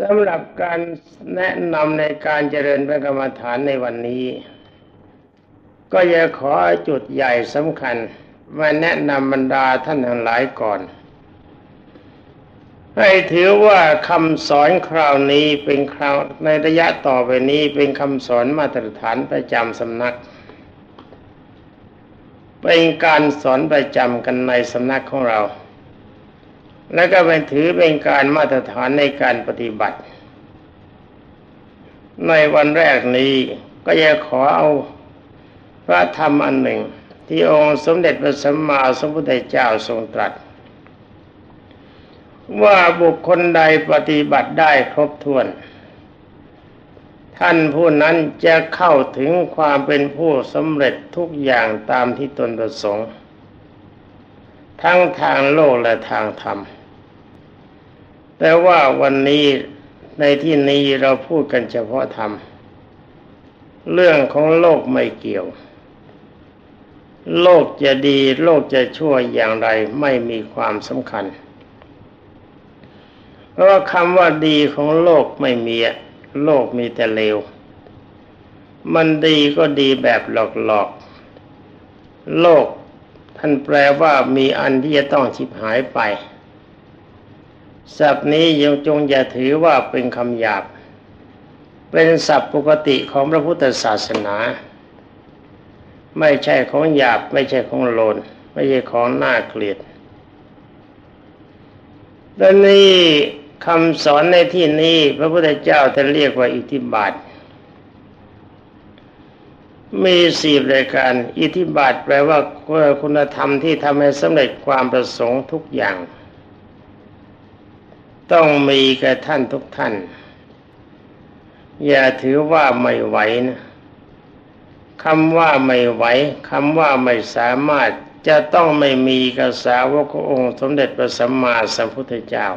สำหรับการแนะนำในการเจริญพระกรรมฐานในวันนี้ ก็จะขอจุดใหญ่สำคัญมาแนะนำบรรดาท่านทั้งหลายก่อน ให้ถือว่าคำสอนคราวนี้เป็นคราวในระยะต่อไปนี้เป็นคำสอนมาตรฐานประจำสำนัก เป็นการสอนประจำกันในสำนักของเรา และก็เป็นถือเป็นการมาตรฐานในการปฏิบัติ ในวันแรกนี้ก็จะขอเอาพระธรรมอันหนึ่ง ที่องค์สมเด็จพระสัมมาสัมพุทธเจ้าทรงตรัส ว่าบุคคลใดปฏิบัติได้ครบถ้วน ท่านผู้นั้นจะเข้าถึงความเป็นผู้สำเร็จทุกอย่างตามที่ตนประสงค์ ทั้งทางโลกและทางธรรม แต่ว่าวันนี้ในที่นี้เราพูดกันเฉพาะธรรม เรื่องของโลกไม่เกี่ยว โลกจะดี โลกจะชั่วอย่างไรไม่มีความสำคัญ เพราะว่าคำว่าดีของโลกไม่มีโลกมีแต่เลว มันดีก็ดีแบบหลอกๆ โลกท่านแปลว่ามีอันที่จะต้องชิบหายไป ศัพท์นี้ยังจงอย่าถือว่าเป็นคำหยาบ เป็นศัพท์ปกติของพระพุทธศาสนา ไม่ใช่ของหยาบ ไม่ใช่ของโลน ไม่ใช่ของน่าเกลียดดังนี้คำสอนในที่นี้พระพุทธเจ้าท่านเรียกว่าอิทธิบาท มีสี่รายการ อิทธิบาทแปลว่าคุณธรรมที่ทำให้สำเร็จความประสงค์ทุกอย่าง ต้องมีแก่ท่านทุกท่าน อย่าถือว่าไม่ไหวนะคำว่าไม่ไหวคำว่าไม่สามารถจะต้องไม่มีกระสาวกองค์ สมเด็จพระสัมมาสัมพุทธเจ้า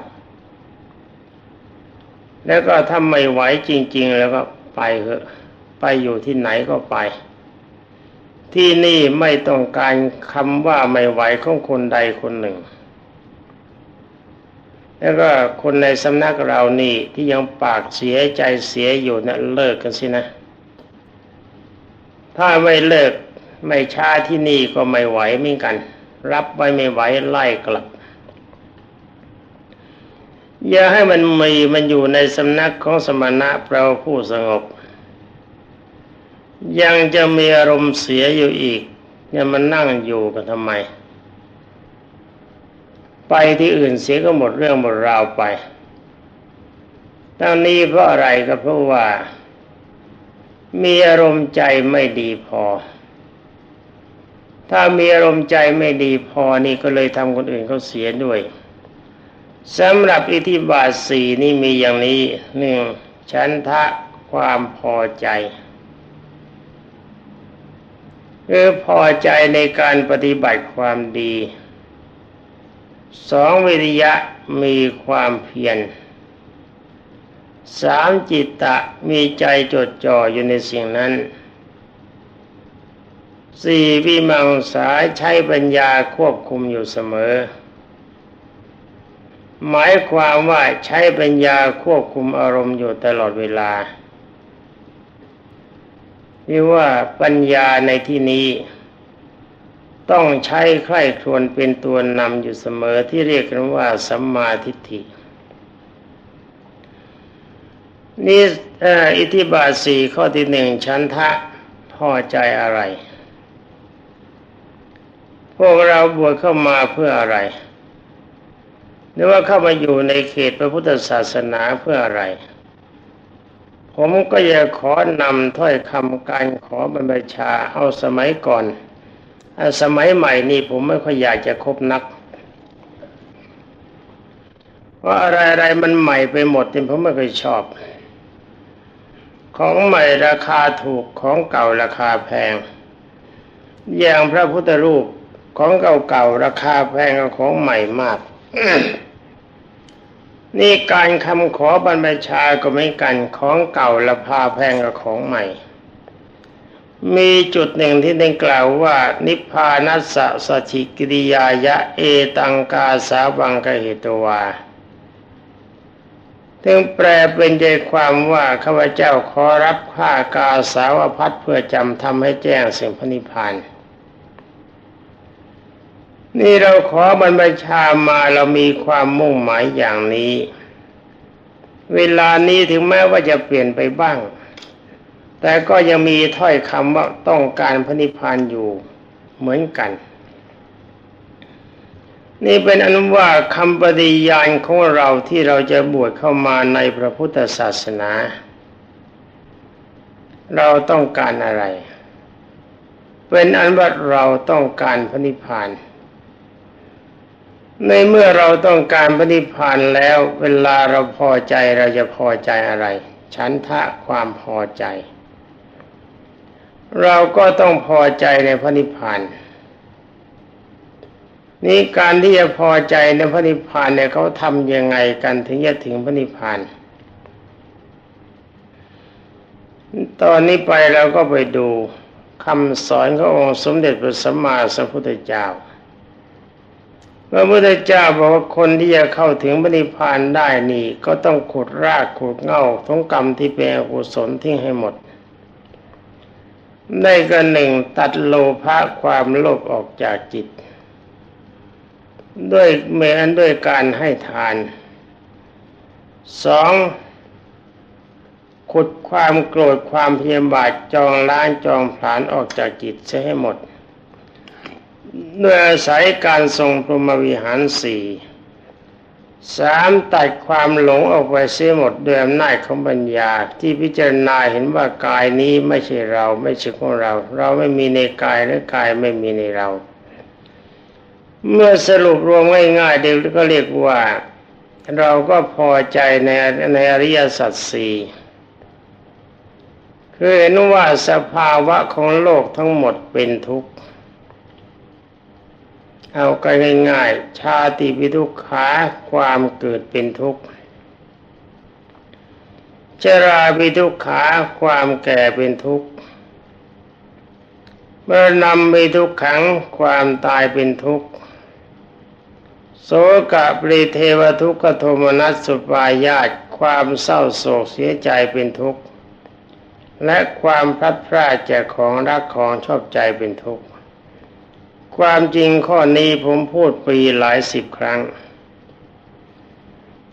แล้วก็ถ้าไม่ไหวจริง ๆ แล้วก็ไปเถอะไปอยู่ที่ไหนก็ไป ที่นี่ไม่ต้องการคำว่าไม่ไหวของคนใดคนหนึ่ง แล้วก็คนในสำนักเรานี่ที่ยังปากเสียใจเสียอยู่นะเลิกกันสินะ ถ้าไม่เลิกไม่ช้าที่นี่ก็ไม่ไหวเหมือนกัน รับไว้ไม่ไหวไล่กลับ อย่าให้มันมีมันอยู่ในสำนักของสมณะเราผู้สงบ ยังจะมีอารมณ์เสียอยู่อีกเนี่ยมันนั่งอยู่กันทำไม ไปที่อื่นเสียก็หมดเรื่องหมดราวไปตั้งนี้เพราะอะไรก็เพราะว่า มีอารมณ์ใจไม่ดีพอ ถ้ามีอารมณ์ใจไม่ดีพอนี่ก็เลยทำคนอื่นเขาเสียด้วยสำหรับอิทธิบาทสี่นี่มีอย่างนี้หนึ่งฉันทะความพอใจคือพอใจในการปฏิบัติความดี สองวิริยะมีความเพียรสามจิตตะมีใจจดจ่ออยู่ในสิ่งนั้นสี่วิมังสาใช้ปัญญาควบคุมอยู่เสมอ หมายความว่าใช้ปัญญาควบคุมอารมณ์อยู่ตลอดเวลานี่ว่าปัญญาในที่นี้ ต้องใช้ใคร่ครวญเป็นตัวนำอยู่เสมอที่เรียกกันว่าสัมมาทิฏฐินี่อิทธิบาทสี่ข้อที่หนึ่งฉันทะพอใจอะไร พวกเราบวชเข้ามาเพื่ออะไร หรือว่าเข้ามาอยู่ในเขตพระพุทธศาสนาเพื่ออะไร ผมก็จะขอนำถ้อยคำการขอบรรพชาเอาสมัยก่อน สมัยใหม่นี่ผมไม่ค่อยอยากจะคบนักเพราะอะไรอะไรมันใหม่ไปหมดที่ผมไม่เคยชอบ ของใหม่ราคาถูกของเก่าราคาแพง อย่างพระพุทธรูปของเก่าๆราคาแพงกว่าของใหม่มาก นี่การคำขอบรรพชาก็ไม่กันของเก่าราคาแพงกว่าของใหม่ มีจุดหนึ่งที่ได้กล่าวว่า นิพพานัสสะสชิกิริยายะเอตังกาสาวังกเหตวาถึงแปลเป็นใจความว่าข้าพเจ้าขอรับข้ากาสาวพัดเพื่อจำทำให้แจ้งสิ่งพระนิพพานนี่เราขอบรรพชามาเรามีความมุ่งหมายอย่างนี้ เวลานี้ถึงแม้ว่าจะเปลี่ยนไปบ้าง แต่ก็ยังมีถ้อยคำว่าต้องการพระนิพพานอยู่เหมือนกัน นี่เป็นอนุว่าคำปฏิญาณของเราที่เราจะบวชเข้ามาในพระพุทธศาสนา เราต้องการอะไร เป็นอันว่าเราต้องการพระนิพพานในเมื่อเราต้องการพระนิพพานแล้ว เวลาเราพอใจเราจะพอใจอะไร ฉันทะความพอใจ เราก็ต้องพอใจในพระนิพพานนี่การที่จะพอใจในพระนิพพานเนี่ยเขาทำยังไงกันถึงจะถึงพระนิพพาน ตอนนี้ไปเราก็ไปดูคำสอนขององค์สมเด็จพระสัมมาสัมพุทธเจ้าพระพุทธเจ้าบอกว่าคนที่จะเข้าถึงพระนิพพานได้นี่ ก็ต้องขุดรากขุดเง่าของกรรมที่เป็นอกุศลทิ้งให้หมด ได้ก็หนึ่งตัดโลภะความโลภออกจากจิต ด้วยเมอันด้วยการให้ทานสองขุดความโกรธความเพียรบาทจองล้างจองผลาญออกจากจิตเสียให้หมด ด้วยอาศัยการทรงพรหมวิหารสี่ สามตัดความหลงออกไปเสียหมดด้วยอำนาจของปัญญา ที่พิจารณาเห็นว่ากายนี้ไม่ใช่เราไม่ใช่ของเรา เราไม่มีในกายและกายไม่มีในเรา เมื่อสรุปรวมง่ายๆเดียวก็เรียกว่า เราก็พอใจในในอริยสัจสี่คือเห็นว่าสภาวะของโลกทั้งหมดเป็นทุกข์ เอากันง่ายๆชาติปิทุกขาความเกิดเป็นทุกข์ชราปิทุกขาความแก่เป็นทุกข์เมื่อนำไปทุกขังความตายเป็นทุกข์โสกะปริเทวทุกขโทมนัสสุปายาตความเศร้าโศกเสียใจเป็นทุกข์ และความพลัดพรากจากของรักของชอบใจเป็นทุกข์ ความจริงข้อนี้ผมพูดปีหลายสิบครั้ง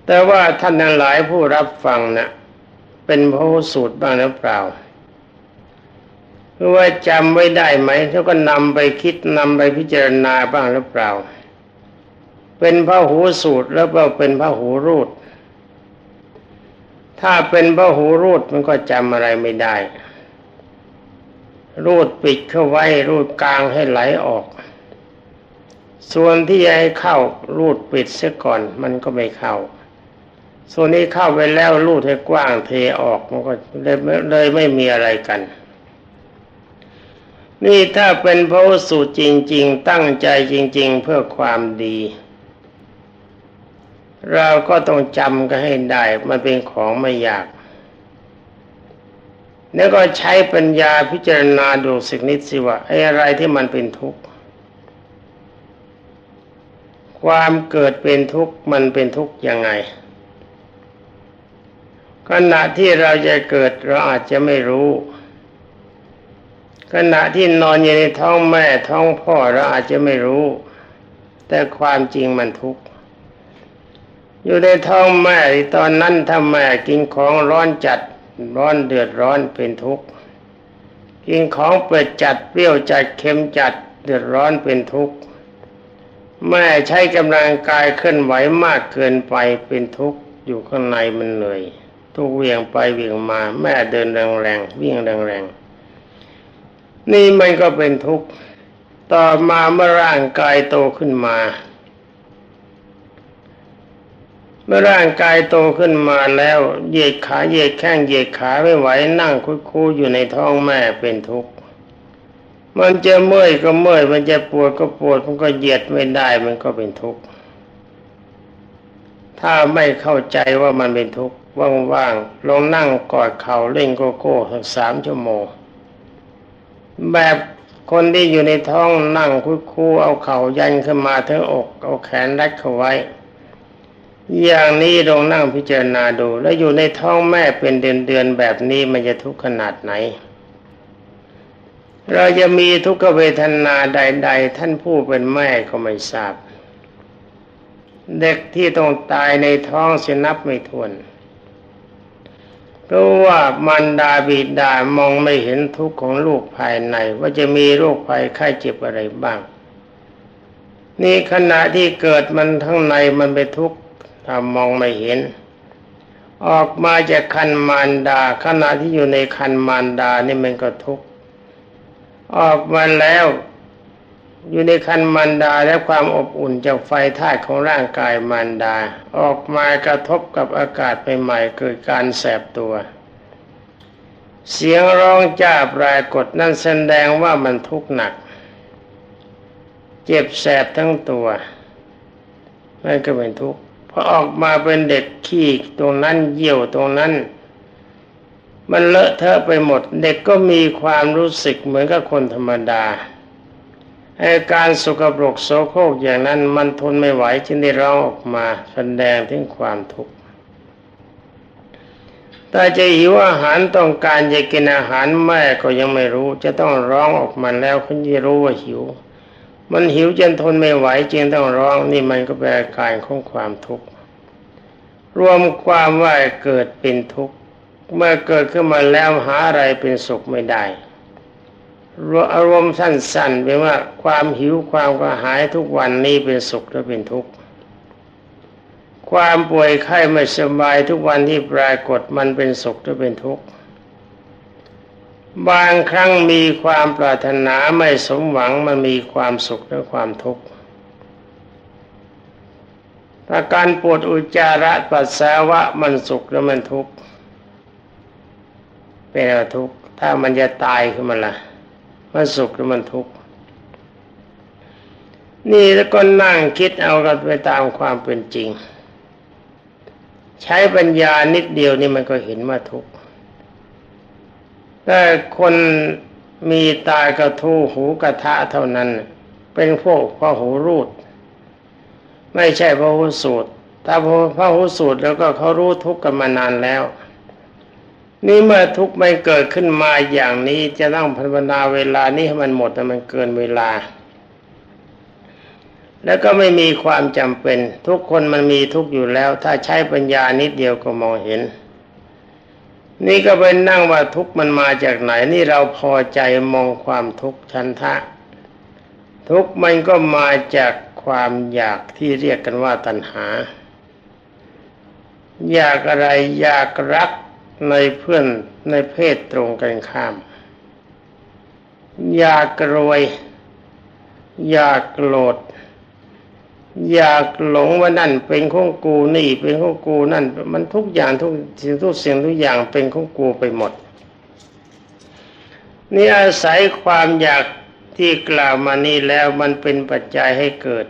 แต่ว่าท่านทั้งหลายผู้รับฟังนะ่ะเป็นพระสูตรบ้างหรือเปล่าหรือว่าจำไว้ได้ไหมแล้วก็นำไปคิดนำไปพิจารณาบ้างหรือเปล่า เป็นพระหูสูตรแล้วก็เป็นพระหูรูดถ้าเป็นพระหูรูดมันก็จำอะไรไม่ได้รูดปิดเข้าไว้รูดกลางให้ไหลออก ส่วนที่ให้เข้ารูดปิดเสียก่อนมันก็ไม่เข้า ส่วนนี้เข้าไปแล้วรูดให้กว้างเทออกมันก็เลยเลยไม่มีอะไรกัน นี่ถ้าเป็นพระสูตรจริง ๆ ตั้งใจจริง ๆ เพื่อความดี เราก็ต้องจำกันให้ได้มันเป็นของไม่ยากแล้วก็ใช้ปัญญาพิจารณาดูสักนิดสิว่าไอ้อะไรที่มันเป็นทุกข์ ความเกิดเป็นทุกข์มันเป็นทุกข์ยังไงขณะที่เราจะเกิดเราอาจจะไม่รู้ ขณะที่นอนอยู่ในท้องแม่ท้องพ่อเราอาจจะไม่รู้ แต่ความจริงมันทุกข์อยู่ในท้องแม่ตอนนั้นถ้าแม่กินของร้อนจัดร้อนเดือดร้อนเป็นทุกข์กินของเปิดจัดเปรี้ยวจัดเค็มจัดเดือดร้อนเป็นทุกข์ แม่ใช้กำลังกายเคลื่อนไหวมากเกินไปเป็นทุกข์อยู่ข้างในมันเหนื่อยทุกเวียงไปเวียงมา แม่เดินแรงๆวิ่งแรงๆนี่มันก็เป็นทุกข์ต่อมาเมื่อร่างกายโตขึ้นมา เมื่อร่างกายโตขึ้นมาแล้วเหยียดขาเหยียดแข้งเหยียดขาไม่ไหวนั่งคุดคูอยู่ในท้องแม่เป็นทุกข์ มันจะเมื่อยก็เมื่อย มันจะปวดก็ปวด มันก็เหยียดไม่ได้ มันก็เป็นทุกข์ ถ้าไม่เข้าใจว่ามันเป็นทุกข์ว่างๆ ลองนั่งกอดเข่าเล่นโกโก้สักสามชั่วโมง แบบคนที่อยู่ในท้องนั่งคุดคูเอาเข่ายันขึ้นมาถึงอก เอาแขนรัดเข้าไว้ อย่างนี้ลองนั่งพิจารณาดู แล้วอยู่ในท้องแม่เป็นเดือนๆแบบนี้มันจะทุกข์ขนาดไหน เราจะมีทุกขเวทนาใด ๆ ท่านผู้เป็นแม่ก็ไม่ทราบ เด็กที่ต้องตายในท้องเสยนับไม่ถ้วนเพราะว่ามันดาบิดามองไม่เห็นทุกข์ของลูกภายใน ว่าจะมีโรคภัยไข้เจ็บอะไรบ้าง นี่ขณะที่เกิดมันทั้งในมันไปทุกข์ถ้ามองไม่เห็น ออกมาจากคันมารดา ขณะที่อยู่ในคันมารดานี่มันก็ทุกข์ ออกมาแล้ว อยู่ในคันมารดาและความอบอุ่นจากไฟธาตุของร่างกายมารดา ออกมากระทบกับอากาศใหม่ๆเกิดการแสบตัว เสียงร้องจ้าปรากฏนั่นแสดงว่ามันทุกข์หนัก เจ็บแสบทั้งตัวนั่นก็เป็นทุกข์พอออกมาเป็นเด็กขี้ตรงนั้นเยี่ยวตรงนั้น มันเลอะเทอะไปหมด เด็กก็มีความรู้สึกเหมือนกับคนธรรมดาอาการสกปรกโสโครกอย่างนั้นมันทนไม่ไหวจึงได้ร้องออกมาแสดงถึงความทุกข์แต่จะหิวอาหารต้องการจะกินอาหารแม่ก็ยังไม่รู้ จะต้องร้องออกมาแล้วคุณจะรู้ว่าหิว มันหิวจนทนไม่ไหวจึงต้องร้องนี่มันก็เป็นอาการของความทุกข์รวมความว่าเกิดเป็นทุกข์ เมื่อเกิดขึ้นมาแล้วหาอะไรเป็นสุขไม่ได้อารมณ์สั้นๆเป็นว่าความหิวความกระหายทุกวันนี้เป็นสุขหรือเป็นทุกข์ความป่วยไข้ไม่สบายทุกวันที่ปรากฏมันเป็นสุขหรือเป็นทุกข์บางครั้งมีความปรารถนาไม่สมหวังมันมีความสุขหรือความทุกข์ถ้าการปวดอุจจาระปัสสาวะมันสุขหรือมันทุกข์ เป็นอะไรทุกข์ ถ้ามันจะตายขึ้นมาล่ะมันสุขหรือมันทุกข์ นี่แล้วก็นั่งคิดเอากันไปตามความเป็นจริง ใช้ปัญญานิดเดียวนี่มันก็เห็นว่าทุกข์แต่คนมีตากระทูหูกระทะเท่านั้น เป็นพวกพระหูรูด ไม่ใช่พระหูสูตรถ้าพระหูสูตรแล้วก็เขารู้ทุกข์กันมานานแล้ว นี่เมื่อทุกข์ไม่เกิดขึ้นมาอย่างนี้จะต้องภาวนาเวลานี้ให้มันหมดแต่มันเกินเวลา แล้วก็ไม่มีความจำเป็น ทุกคนมันมีทุกข์อยู่แล้ว ถ้าใช้ปัญญานิดเดียวก็มองเห็น นี่ก็เป็นนั่งว่าทุกข์มันมาจากไหน นี่เราพอใจมองความทุกข์ชันทะ ทุกข์มันก็มาจากความอยากที่เรียกกันว่าตัณหา อยากอะไรอยากรัก ในเพื่อนในเพศตรงกันข้าม อยากรวย อยากโกรธ อยากหลงว่านั่นเป็นของกูนี่เป็นของกูนั่น มันทุกอย่างทุกสิ่งทุกสิ่งทุกอย่างเป็นของกูไปหมด นี่อาศัยความอยากที่กล่าวมานี้แล้วมันเป็นปัจจัยให้เกิด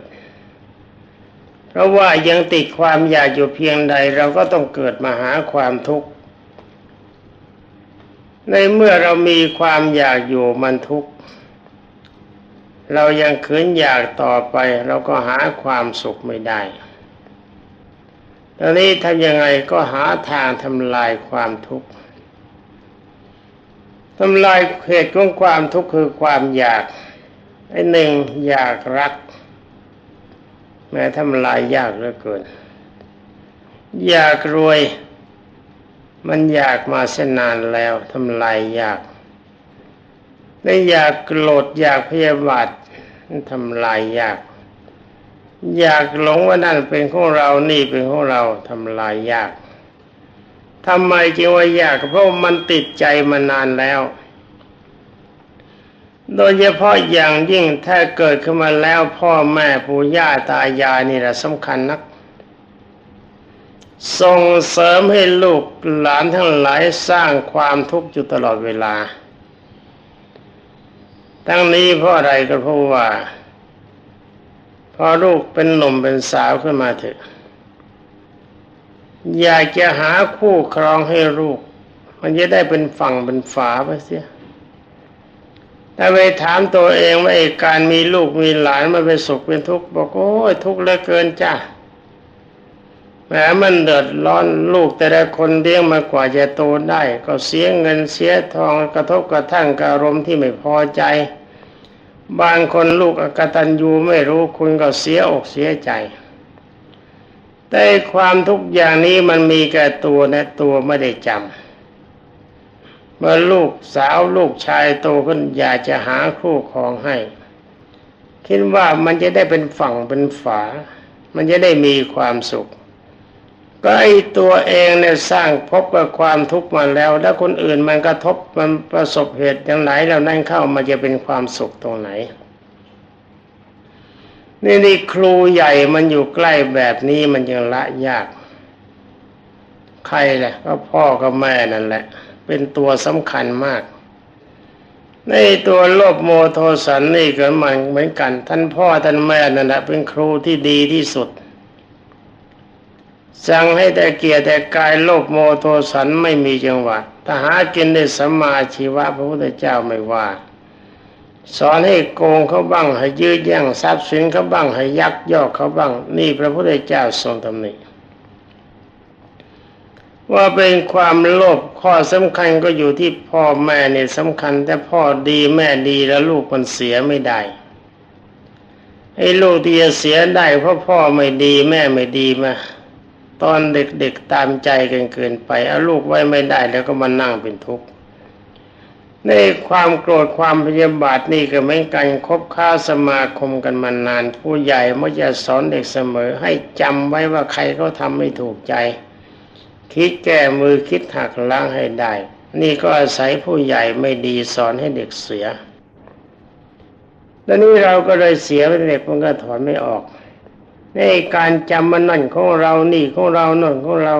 เพราะว่ายังติดความอยากอยู่เพียงใดเราก็ต้องเกิดมาหาความทุกข์ ในเมื่อเรามีความอยากอยู่มันทุกข์ เรายังขืนอยากต่อไป เราก็หาความสุขไม่ได้ตอนนี้ทำยังไงก็หาทางทำลายความทุกข์ทำลายเหตุของความทุกข์คือความอยากไอ้หนึ่งอยากรัก แม้ทำลายยากเหลือเกิน อยากรวย มันอยากมาเส้นนานแล้วทำลายอยากได้อยากโกรธอยากพยาบาททำลายอยาก อยากหลงว่านั่นเป็นของเรานี่เป็นของเราทำลายยากทำไมจึงว่ายากเพราะมันติดใจมานานแล้ว โดยเฉพาะอย่างยิ่งถ้าเกิดขึ้นมาแล้วพ่อแม่ปู่ย่าตายายนี่แหละสำคัญนัก ส่งเสริมให้ลูกหลานทั้งหลายสร้างความทุกข์อยู่ตลอดเวลา ทั้งนี้เพราะอะไรก็เพราะว่า พอลูกเป็นหนุ่มเป็นสาวขึ้นมาเถอะ อยากจะหาคู่ครองให้ลูก มันจะได้เป็นฝั่งเป็นฝาไปเสียถ้าไปถามตัวเองว่าการมีลูกมีหลานมาเป็นสุขเป็นทุกข์บอกโอ้ยทุกข์เหลือเกินจ้า แหมมันเดือดร้อนลูกแต่ละคนเลี้ยงมากว่าจะโตได้ ก็เสียเงินเสียทองกระทบกระทั่งกับอารมณ์ที่ไม่พอใจ บางคนลูกอกตันยูไม่รู้คุณก็เสียอกเสียใจ แต่ความทุกอย่างนี้มันมีแก่ตัวนะตัวไม่ได้จำเมื่อลูกสาวลูกชายโตขึ้นอยากจะหาคู่ครองให้ คิดว่ามันจะได้เป็นฝั่งเป็นฝา มันจะได้มีความสุข ก็ไอตัวเองเนี่ยสร้างพบกับความทุกข์มาแล้ว แล้วคนอื่นมันกระทบมันประสบเหตุอย่างไหนแล้วนั่นเข้ามันจะเป็นความสุขตรงไหน นี่นี่ครูใหญ่มันอยู่ใกล้แบบนี้มันยังละยาก ใครแหละก็พ่อกับแม่นั่นแหละ เป็นตัวสำคัญมาก ในตัวโลภโมโทสันนี่ก็มันเหมือนกัน ท่านพ่อท่านแม่นั่นแหละเป็นครูที่ดีที่สุด สั่งให้แต่เกียรติแต่กายโลภโมโทสันไม่มีจังหวะถ้าหากินได้สัมมาชีวะพระพุทธเจ้าไม่ว่า สอนให้โกงเขาบ้างให้ยืดแย่งทรัพย์สินเขาบ้างให้ยักยอกเขาบ้าง นี่พระพุทธเจ้าทรงตำหนิว่าเป็นความโลภข้อสำคัญก็อยู่ที่พ่อแม่เนี่ยสำคัญ แต่พ่อดีแม่ดีแล้วลูกมันเสียไม่ได้ไอ้ลูกที่จะเสียได้เพราะพ่อไม่ดีแม่ไม่ดีมา ตอนเด็กๆตามใจกันเกินไปเอาลูกไว้ไม่ได้แล้วก็มานั่งเป็นทุกข์ในความโกรธความพยาบาทนี่ก็เหมือนกันคบค้าสมาคมกันมานาน ผู้ใหญ่มักจะสอนเด็กเสมอ ให้จำไว้ว่าใครเขาทำไม่ถูกใจ คิดแก้มือคิดหักล้างให้ได้ นี่ก็อาศัยผู้ใหญ่ไม่ดีสอนให้เด็กเสียแล้วนี้เราก็เลยเสียไปเด็กมันก็ถอนไม่ออก ในการจำมันนั่นของเรานี่ของเรานั่นของเรา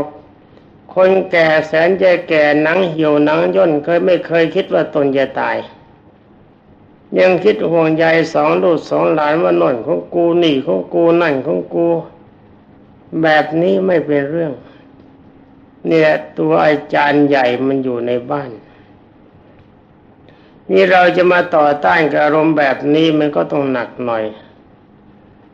คนแก่แสนจะแก่หนังเหี่ยวหนังย่นเคยไม่เคยคิดว่าตนจะตาย ยังคิดห่วงใยสองลูกสองหลานว่าน่นของกูนี่ของกูนั่นของกู แบบนี้ไม่เป็นเรื่อง เนี่ยตัวอาจารย์ใหญ่มันอยู่ในบ้านนี่เราจะมาต่อต้านกับอารมณ์แบบนี้มันก็ต้องหนักหน่อย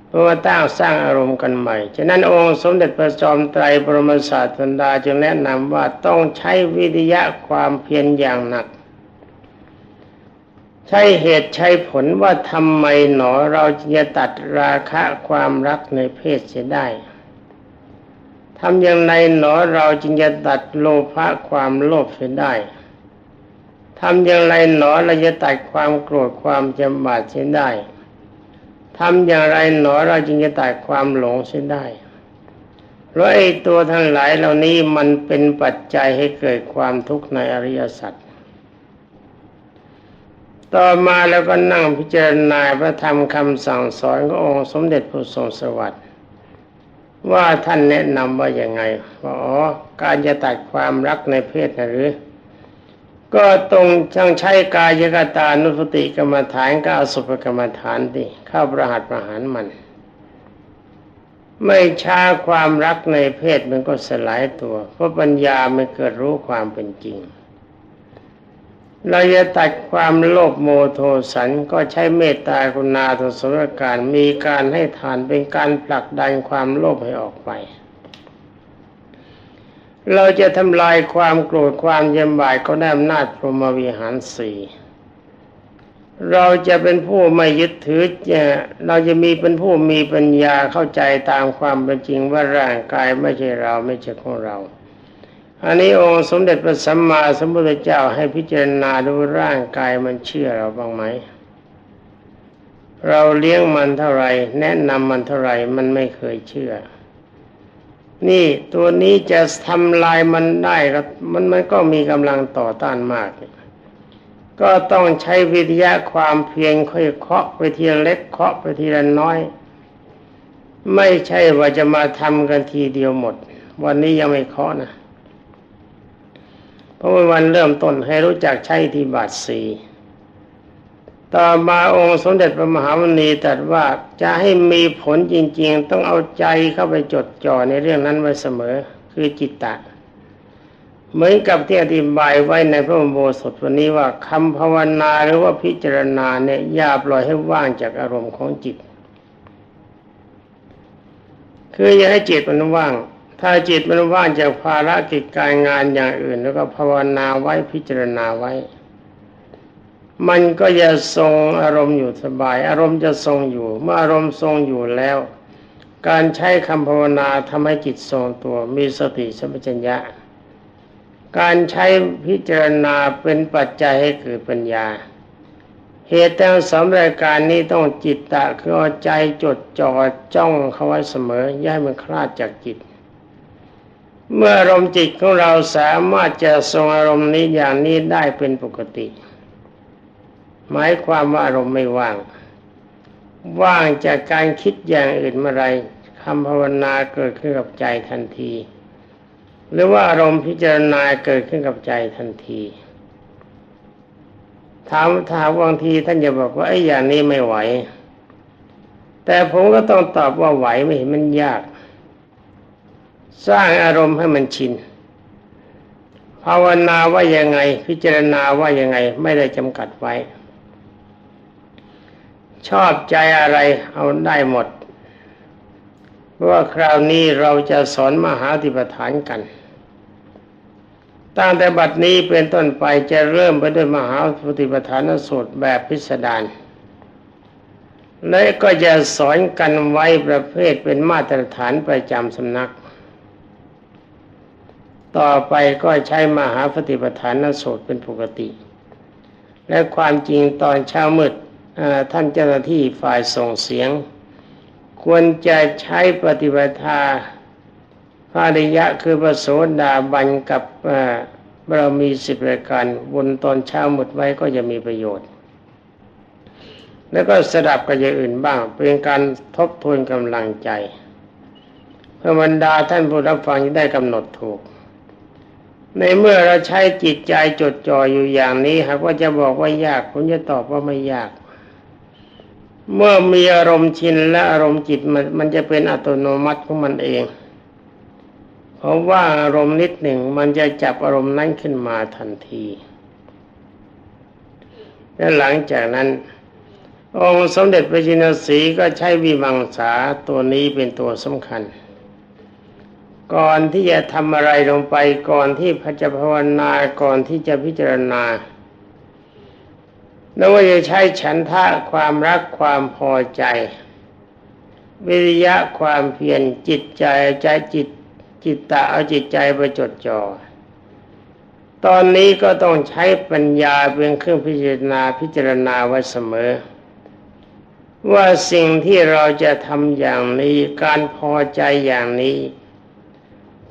เพราะว่าตั้งสร้างอารมณ์กันใหม่ ฉะนั้นองค์สมเด็จพระจอมไตรบรมศาสตดาจึงแนะนำว่าต้องใช้วิทยะความเพียรอย่างหนัก ใช้เหตุใช้ผลว่าทำไมหนอเราจะตัดราคะความรักในเพศเสียได้ทำอย่างไรหนอเราจึงจะตัดโลภะความโลภเสียได้ทำอย่างไรหนอเราจะตัดความโกรธความจำบาดเสียได้ ทำอย่างไรหนอเราจึงจะตัดความหลงเสียได้เพราะไอ้ตัวทั้งหลายเหล่านี้มันเป็นปัจจัยให้เกิดความทุกข์ในอริยสัจต่อมาแล้วก็นั่งพิจารณาพระธรรมคำสั่งสอนขององค์สมเด็จพระทรงสวัสดิ์ว่าท่านแนะนำว่าอย่างไงว่าอ๋อการจะตัดความรักในเพศนะหรือ ก็ตรงช่างใช้กายกตานุสติกรรมฐานก็อสุภกรรมฐานดิเข้าประหัตประหารมัน ไม่ช้าความรักในเพศมันก็สลายตัว เพราะปัญญาไม่เกิดรู้ความเป็นจริง เราจะตัดความโลภโมโทสันก็ใช้เมตตากรุณาทศรการมีการให้ทานเป็นการผลักดันความโลภให้ออกไป เราจะทำลายความโกรธความเยี่ยมบายก็ได้อำนาจพรหมวิหารสี่เราจะเป็นผู้ไม่ยึดถือเราจะมีเป็นผู้มีปัญญาเข้าใจตามความเป็นจริงว่าร่างกายไม่ใช่เราไม่ใช่ของเรา อันนี้องค์สมเด็จพระสัมมาสัมพุทธเจ้าให้พิจารณาดูร่างกายมันเชื่อเราบ้างไหม เราเลี้ยงมันเท่าไหร่แนะนำมันเท่าไหร่มันไม่เคยเชื่อ นี่ตัวนี้จะทำลายมันได้ครับมันมันก็มีกำลังต่อต้านมาก ก็ต้องใช้วิทยาความเพียรค่อยเคาะไปทีละเล็กเคาะไปทีละน้อย ไม่ใช่ว่าจะมาทำกันทีเดียวหมด วันนี้ยังไม่เคาะนะ เพราะว่าวันเริ่มต้นให้รู้จักใช้ที่บาทสี ต่อมาองค์สมเด็จพระมหาวณีตรัสว่าจะให้มีผลจริง ๆ ต้องเอาใจเข้าไปจดจ่อในเรื่องนั้นไว้เสมอ คือจิตตะ เหมือนกับที่อธิบายไว้ในพระโมสถวันนี้ว่าคำภาวนาหรือว่าพิจารณาเนี่ยอย่าปล่อยให้ว่างจากอารมณ์ของจิต คืออย่าให้จิตมันว่าง ถ้าจิตมันว่างจากภารกิจการงานอย่างอื่น แล้วก็ภาวนาไว้พิจารณาไว้ มันก็จะทรงอารมณ์อยู่สบาย อารมณ์จะทรงอยู่ เมื่ออารมณ์ทรงอยู่แล้ว การใช้คำภาวนาทำให้จิตทรงตัวมีสติสัมปชัญญะ การใช้พิจารณาเป็นปัจจัยให้เกิดปัญญา เหตุแต่สำรายการนี้ต้องจิตตะคือเอาใจจดจ่อจ้องเข้าไว้เสมออย่าให้มันคลาดจากจิตเมื่ออารมณ์จิตของเราสามารถจะทรงอารมณ์นี้อย่างนี้ได้เป็นปกติ หมายความว่าอารมณ์ไม่ว่าง ว่างจากการคิดอย่างอื่นเมื่อไรคำภาวนาเกิดขึ้นกับใจทันที หรือว่าอารมณ์พิจารณาเกิดขึ้นกับใจทันที ถามถามบางทีท่านจะบอกว่าไอ้อย่างนี้ไม่ไหว แต่ผมก็ต้องตอบว่าไหวไม่เห็นมันยาก สร้างอารมณ์ให้มันชินภาวนาว่ายังไง พิจารณาว่ายังไงไม่ได้จำกัดไว้ ชอบใจอะไรเอาได้หมดเพราะว่าคราวนี้เราจะสอนมหาติปฐานกัน ตั้งแต่บัดนี้เป็นต้นไปจะเริ่มไปด้วยมหาปฏิปทานสูตรแบบพิสดารและก็จะสอนกันไว้ประเภทเป็นมาตรฐานประจำสำนัก ต่อไปก็ใช้มหาปฏิปทานสูตรเป็นปกติ และความจริงตอนเช้ามืด ท่านเจ้าหน้าที่ฝ่ายส่งเสียง ควรจะใช้ปฏิบัติภาริยะคือประโสดาบันกับบารมีสิบรายการบนตอนเช้าหมดไว้ก็จะมีประโยชน์ แล้วก็สดับกับอย่างอื่นบ้าง เป็นการทบทวนกำลังใจเพื่อบรรดาท่านผู้รับฟังจะได้กำหนดถูก ในเมื่อเราใช้จิตใจจดจ่ออยู่อย่างนี้หากว่าจะบอกว่ายากผมจะตอบว่าไม่ยาก เมื่อมีอารมณ์ชินและอารมณ์จิตมันมันจะเป็นอัตโนมัติของมันเอง เพราะว่าอารมณ์นิดหนึ่งมันจะจับอารมณ์นั้นขึ้นมาทันที และหลังจากนั้น องค์สมเด็จพระจินสีก็ใช้วิมังสาตัวนี้เป็นตัวสำคัญ ก่อนที่จะทำอะไรลงไปก่อนที่พระจะภาวนาก่อนที่จะพิจารณา แล้วว่าจะใช้ฉันทะความรักความพอใจ วิริยะความเพียรจิตใจใจจิตจิตตะเอาจิตใจไปจดจ่อตอนนี้ก็ต้องใช้ปัญญาเป็นเครื่องพิจารณาพิจารณาไว้เสมอ ว่าสิ่งที่เราจะทำอย่างนี้การพอใจอย่างนี้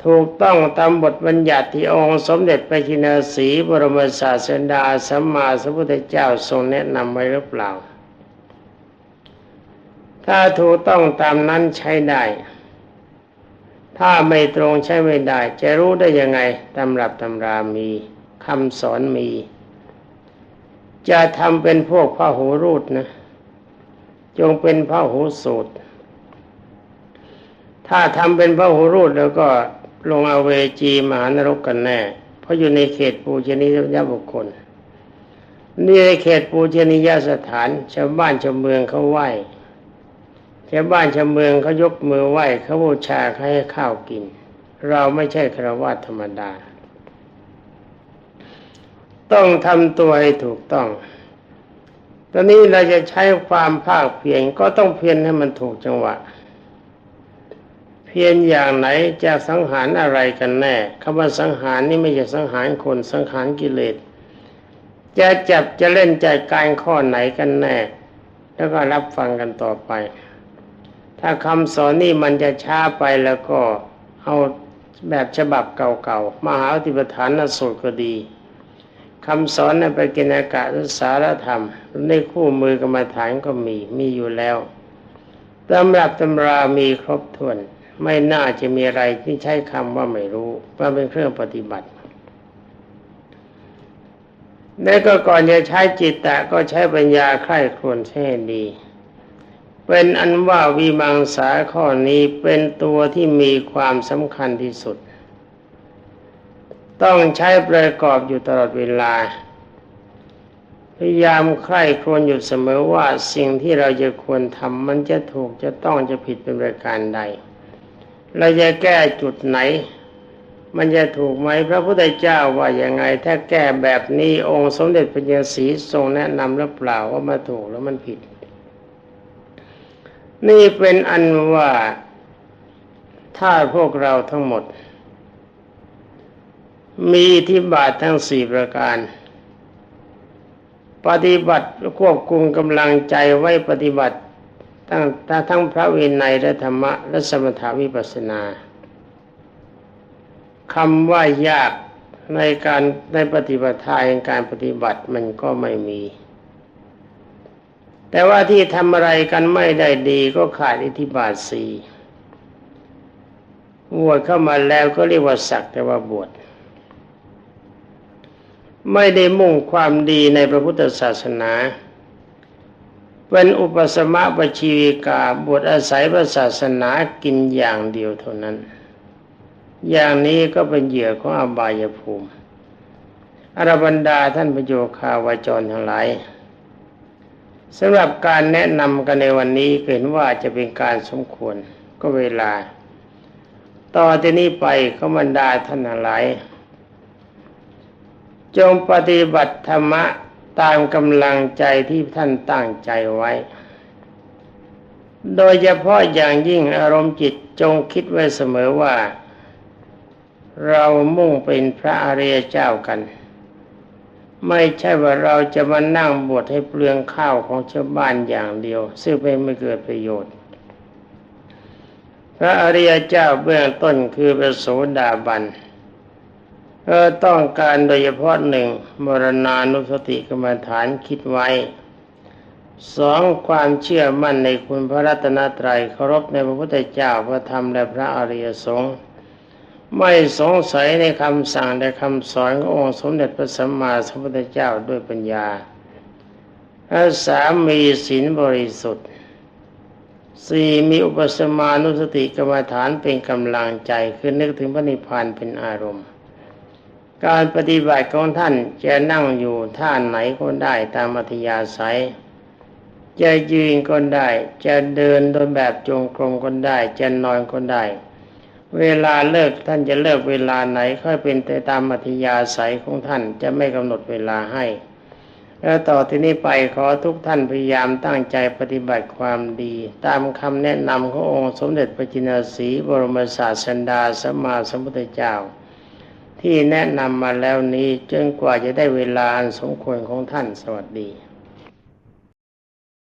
ถูกต้องตามบทบัญญัติที่องค์สมเด็จพระจินสีบรมศาสดาสัมมาสัมพุทธเจ้าทรงแนะนำไว้หรือเปล่า ถ้าถูกต้องตามนั้นใช้ได้ ถ้าไม่ตรงใช้ไม่ได้ จะรู้ได้ยังไงตำรับตำรามีคำสอนมี จะทำเป็นพวกพระหูรูดนะ จงเป็นพระหูสูตร ถ้าทำเป็นพระหูรูดแล้วก็ ลงอเวจีมหานรกกันแน่ เพราะอยู่ในเขตปูชนียบุคคล นี่ในเขตปูชนียสถานชาวบ้านชาวเมืองเขาไหว้ชาวบ้านชาวเมืองเขายกมือไหว้เขาบูชาเขาให้ข้าวกิน เราไม่ใช่ครวญธรรมดา ต้องทำตัวให้ถูกต้อง ตอนนี้เราจะใช้ความภาคเพียรก็ต้องเพียรให้มันถูกจังหวะ เพียรอย่างไหนจะสังหารอะไรกันแน่คำว่าสังหารนี่ไม่ใช่สังหารคนสังหารกิเลสจะจับจะเล่นใจการข้อไหนกันแน่ แล้วก็รับฟังกันต่อไป ถ้าคำสอนนี่มันจะช้าไปแล้วก็เอาแบบฉบับเก่าๆมหาธิปฐานนสูตรก็ดีคำสอนในปกิณกะสารธรรม ในคู่มือกรรมฐานก็มีมีอยู่แล้วตำรับตำรามีครบถ้วน ไม่น่าจะมีอะไรที่ใช้คำว่าไม่รู้ว่าเป็นเครื่องปฏิบัติและก็ก่อนจะใช้จิตตะก็ใช้ปัญญาใคร่ครวญใช่ดี เป็นอันว่าวิมังสาข้อนี้เป็นตัวที่มีความสำคัญที่สุด ต้องใช้ประกอบอยู่ตลอดเวลา พยายามใคร่ครวญอยู่เสมอว่าสิ่งที่เราจะควรทำมันจะถูกจะต้องจะผิดเป็นประการใด เราจะแก้จุดไหน มันจะถูกไหมพระพุทธเจ้าว่าอย่างไง ถ้าแก้แบบนี้องค์สมเด็จพระเยศรีทรงแนะนำหรือเปล่าว่ามาถูกแล้วมันผิด นี่เป็นอันว่าถ้าพวกเราทั้งหมด มีอิที่บาททั้งสี่ประการปฏิบัติควบคุมกำลังใจไว้ปฏิบัติ ตั้งทั้งพระวินัยและธรรมะและสมถาวิปัสสนาคำว่ายากในการในปฏิบัติทายการปฏิบัติมันก็ไม่มี แต่ว่าที่ทำอะไรกันไม่ได้ดีก็ขาดอิทธิบาทสี่บวชเข้ามาแล้วก็เรียกว่าสักแต่ว่าบวชไม่ได้มุ่งความดีในพระพุทธศาสนา เป็นอุปสมะปชีวิกาบวชอาศัยพระศาสนากินอย่างเดียวเท่านั้น อย่างนี้ก็เป็นเหยื่อของอบายภูมิอรบันดาท่านประโยคาวาจรทั้งหลายสำหรับการแนะนำกันในวันนี้เห็นว่าจะเป็นการสมควรก็เวลา ต่อที่นี้ไปก็บรรดาท่านทั้งหลาย จงปฏิบัติธรรมะ ตามกำลังใจที่ท่านตั้งใจไว้ โดยเฉพาะอย่างยิ่งอารมณ์จิตจงคิดไว้เสมอว่า เรามุ่งเป็นพระอริยเจ้ากัน ไม่ใช่ว่าเราจะมานั่งบวชให้เปลืองข้าวของชาวบ้านอย่างเดียว ซึ่งเป็นไม่เกิดประโยชน์ พระอริยเจ้าเบื้องต้นคือพระโสดาบัน เออต้องการโดยเฉพาะหนึ่งมรณานุสติกรรมฐานคิดไว้สองความเชื่อมั่นในคุณพระรัตนตรัยเคารพในพระพุทธเจ้าพระธรรมและพระอริยสงฆ์ไม่สงสัยในคำสั่งและคำสอนขององค์สมเด็จพระสัมมาสัมพุทธเจ้าด้วยปัญญาและสามมีศีลบริสุทธิ์สี่มีอุปสมานุสติกรรมฐานเป็นกำลังใจคือนึกถึงพระนิพพานเป็นอารมณ์ การปฏิบัติของท่านจะนั่งอยู่ท่านไหนก็ได้ตามอัธยาศัย จะยืนก็ได้ จะเดินโดยแบบจงกรมก็ได้ จะนอนก็ได้ เวลาเลิกท่านจะเลิกเวลาไหนค่อยเป็นไปตามอัธยาศัยของท่านจะไม่กำหนดเวลาให้ แล้วต่อที่นี้ไปขอทุกท่านพยายามตั้งใจปฏิบัติความดี ตามคำแนะนำขององค์สมเด็จพระจินสีบรมศาสดาสัมมาสัมพุทธเจ้า ที่แนะนำมาแล้วนี้จนกว่าจะได้เวลาสมควรของท่านสวัสดี